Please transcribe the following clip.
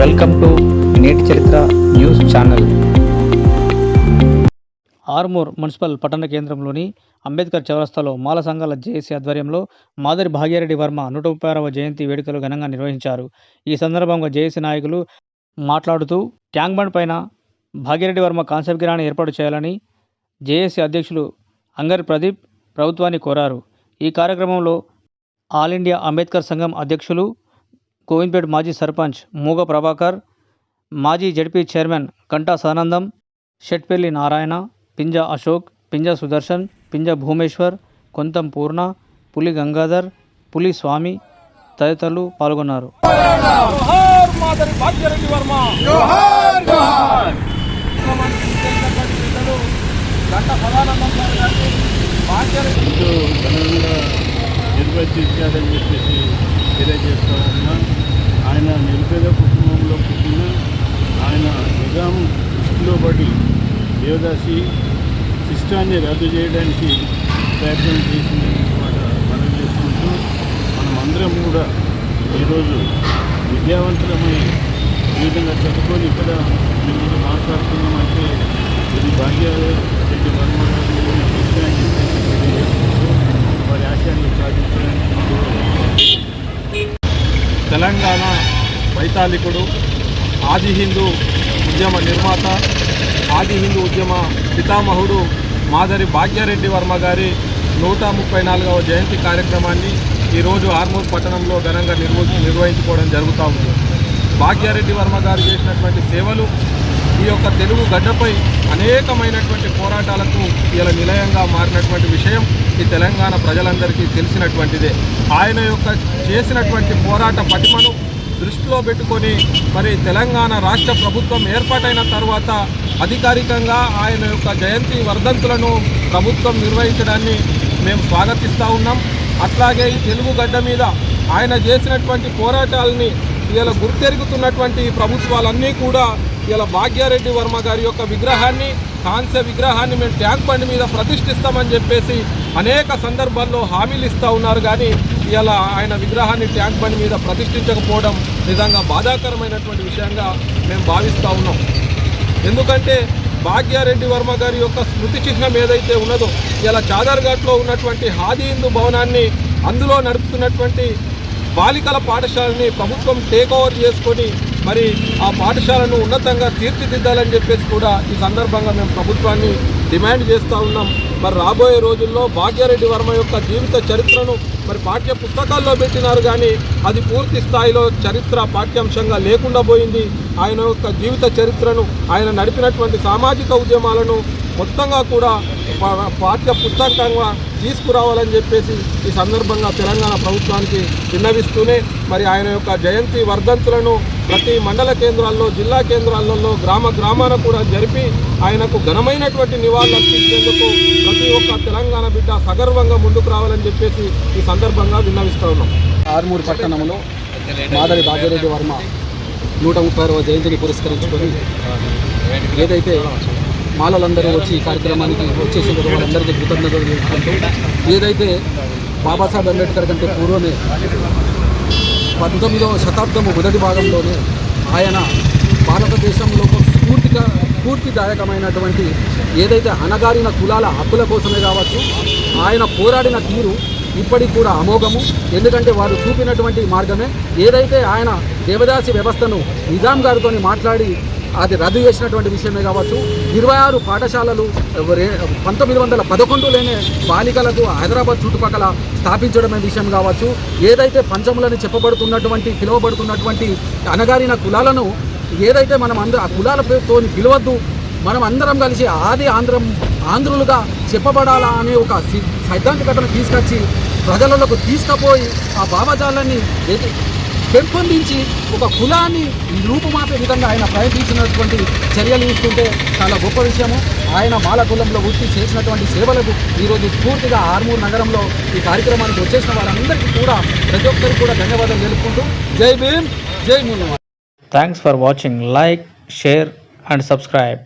Welcome to నేటి చరిత్ర news channel. Armoor municipal పట్టణ కేంద్రంలోని అంబేద్కర్ చౌరస్తాలో మాల సంఘాల జేఏసీ ఆధ్వర్యంలో మాదరి భాగ్యారెడ్డి వర్మ నూట ముప్పై ఆరవ జయంతి వేడుకలు ఘనంగా నిర్వహించారు. ఈ సందర్భంగా జేఏసీ నాయకులు మాట్లాడుతూ ట్యాంక్ బండ్ పైన భాగ్యారెడ్డి వర్మ కాన్సెప్ట్ గిరాన్ని ఏర్పాటు చేయాలని జేఏసీ అధ్యక్షులు అంగర్ ప్రదీప్ ప్రభుత్వాన్ని కోరారు. ఈ కార్యక్రమంలో ఆల్ ఇండియా అంబేద్కర్ సంఘం అధ్యక్షులు గోవింద్పేట్ మాజీ సర్పంచ్ మూగ ప్రభాకర్ మాజీ జడ్పీ చైర్మన్ కంటా సదానందం షెట్పల్లి నారాయణ పింజ అశోక్ పింజ సుదర్శన్ పింజ భూమేశ్వర్ కొంతం పూర్ణ పులి గంగాధర్ పులి స్వామి తదితరులు పాల్గొన్నారు. భాగ్యరెడ్డి వర్మ చెప్పేసి నిరుపేద కుటుంబంలో పుట్టిన ఆయన నిజాం దృష్టిలో పడి దేవదాసి శిష్టాన్ని రద్దు చేయడానికి ప్రయత్నం చేసిన మాట మనం చేసుకుంటూ మనమందరం కూడా ఈరోజు విద్యావంతులమై ఈ విధంగా చదువుకొని ఇక్కడ మేము మాట్లాడుతున్నామంటే ఇది భాగ్యరెడ్డి వర్మ గారి వారి ఆశయాన్ని సాధించడానికి తెలంగాణ వైతాళికుడు ఆది హిందూ ఉద్యమ నిర్మాత ఆది హిందూ ఉద్యమ పితామహుడు మాదరి భాగ్యారెడ్డి వర్మ గారి నూట ముప్పై నాలుగవ జయంతి కార్యక్రమాన్ని ఈరోజు ఆర్మూర్ పట్టణంలో ఘనంగా నిర్వ నిర్వహించుకోవడం జరుగుతూ ఉంది. భాగ్యారెడ్డి వర్మ గారు చేసినటువంటి సేవలు ఈ యొక్క తెలుగు గడ్డపై అనేకమైనటువంటి పోరాటాలకు ఇలా నిలయంగా మారినటువంటి విషయం ఈ తెలంగాణ ప్రజలందరికీ తెలిసినటువంటిదే. ఆయన యొక్క చేసినటువంటి పోరాట పటిమను దృష్టిలో పెట్టుకొని మరి తెలంగాణ రాష్ట్ర ప్రభుత్వం ఏర్పాటైన తర్వాత అధికారికంగా ఆయన యొక్క జయంతి వర్ధంతులను ప్రభుత్వం నిర్వహించడాన్ని మేము స్వాగతిస్తూ ఉన్నాం. అట్లాగే ఈ తెలుగు గడ్డ మీద ఆయన చేసినటువంటి పోరాటాలని ఇలా గుర్తెరుగుతున్నటువంటి ప్రభుత్వాలన్నీ కూడా ఇలా భాగ్యారెడ్డి వర్మ గారి యొక్క విగ్రహాన్ని కాంస్య విగ్రహాన్ని మేము ట్యాంక్ బండి మీద ప్రతిష్ఠిస్తామని చెప్పేసి అనేక సందర్భాల్లో హామీలు ఇస్తూ ఉన్నారు. కానీ ఇలా ఆయన విగ్రహాన్ని ట్యాంక్ బండి మీద ప్రతిష్ఠించకపోవడం నిజంగా బాధాకరమైనటువంటి విషయంగా మేము భావిస్తూ ఉన్నాం. ఎందుకంటే భాగ్యారెడ్డి వర్మ గారి యొక్క స్మృతి చిహ్నం ఏదైతే ఉన్నదో ఇలా చాదర్ఘాట్లో ఉన్నటువంటి హాది హిందూ భవనాన్ని అందులో నడుపుతున్నటువంటి బాలికల పాఠశాలని ప్రభుత్వం టేక్ ఓవర్ చేసుకొని మరి ఆ పాఠశాలను ఉన్నతంగా తీర్చిదిద్దాలని చెప్పేసి కూడా ఈ సందర్భంగా మేము ప్రభుత్వాన్ని డిమాండ్ చేస్తూ ఉన్నాం. మరి రాబోయే రోజుల్లో భాగ్యారెడ్డి వర్మ యొక్క జీవిత చరిత్రను మరి పాఠ్య పుస్తకాల్లో పెట్టినారు కానీ అది పూర్తి స్థాయిలో చరిత్ర పాఠ్యాంశంగా లేకుండా పోయింది. ఆయన యొక్క జీవిత చరిత్రను ఆయన నడిపినటువంటి సామాజిక ఉద్యమాలను మొత్తంగా కూడా పా- పాఠ్య పుస్తకంగా తీసుకురావాలని చెప్పేసి ఈ సందర్భంగా తెలంగాణ ప్రభుత్వానికి విన్నవిస్తూనే మరి ఆయన యొక్క జయంతి వర్ధంతులను ప్రతి మండల కేంద్రాల్లో జిల్లా కేంద్రాలలో గ్రామ గ్రామాన కూడా జరిపి ఆయనకు ఘనమైనటువంటి నివాళులు అర్పించేందుకు ప్రతి ఒక్క తెలంగాణ బిడ్డ సగర్వంగా ముందుకు రావాలని చెప్పేసి ఈ సందర్భంగా విన్నవిస్తూ ఉన్నాం. ఆర్మూరు పట్టణంలో మాదరి భాగ్యరెడ్డి వర్మ నూట ముప్పై ఆరవ జయంతిని పురస్కరించుకొని ఏదైతే మాలలందరూ వచ్చి ఈ కార్యక్రమానికి వచ్చేసి వాళ్ళందరికీ కృతజ్ఞతలు తెలుపుకుంటూ ఏదైతే బాబాసాహెబ్ అంబేద్కర్ కంటే పూర్వమే పంతొమ్మిదవ శతాబ్దము మొదటి భాగంలోనే ఆయన భారతదేశంలో స్ఫూర్తిగా స్ఫూర్తిదాయకమైనటువంటి ఏదైతే అణగారిన కులాల హక్కుల కోసమే కావచ్చు ఆయన పోరాడిన తీరు ఇప్పటికి కూడా అమోఘము. ఎందుకంటే వారు చూపినటువంటి మార్గమే ఏదైతే ఆయన దేవదాసి వ్యవస్థను నిజాం గారితో మాట్లాడి అది రద్దు చేసినటువంటి విషయమే కావచ్చు. ఇరవై ఆరు పాఠశాలలు పంతొమ్మిది వందల పదకొండులోనే బాలికలకు హైదరాబాద్ చుట్టుపక్కల స్థాపించడమే విషయం కావచ్చు. ఏదైతే పంచములని చెప్పబడుతున్నటువంటి పిలువబడుతున్నటువంటి అణగారిన కులాలను ఏదైతే మనం అందరూ ఆ కులాల పేరుతో పిలవద్దు మనం అందరం కలిసి ఆది ఆంధ్రం ఆంధ్రులుగా చెప్పబడాలా అనే ఒక సి- సైద్ధాంతికతను తీసుకొచ్చి ప్రజలకు తీసుకుపోయి ఆ భావజాలాన్ని పెంపొందించి ఒక కులాన్ని రూపుమాపే విధంగా ఆయన ప్రయత్నించినటువంటి చర్యలు చూస్తుంటే చాలా గొప్ప విషయము. ఆయన మాల కులంలో వృత్తి చేసినటువంటి సేవలకు ఈరోజు స్ఫూర్తిగా ఆర్మూర్ నగరంలో ఈ కార్యక్రమానికి వచ్చేసిన వారందరికీ కూడా ప్రతి ఒక్కరికి కూడా ధన్యవాదాలు తెలుపుకుంటూ జై భీమ్ జై మూలమా thanks for watching like share and subscribe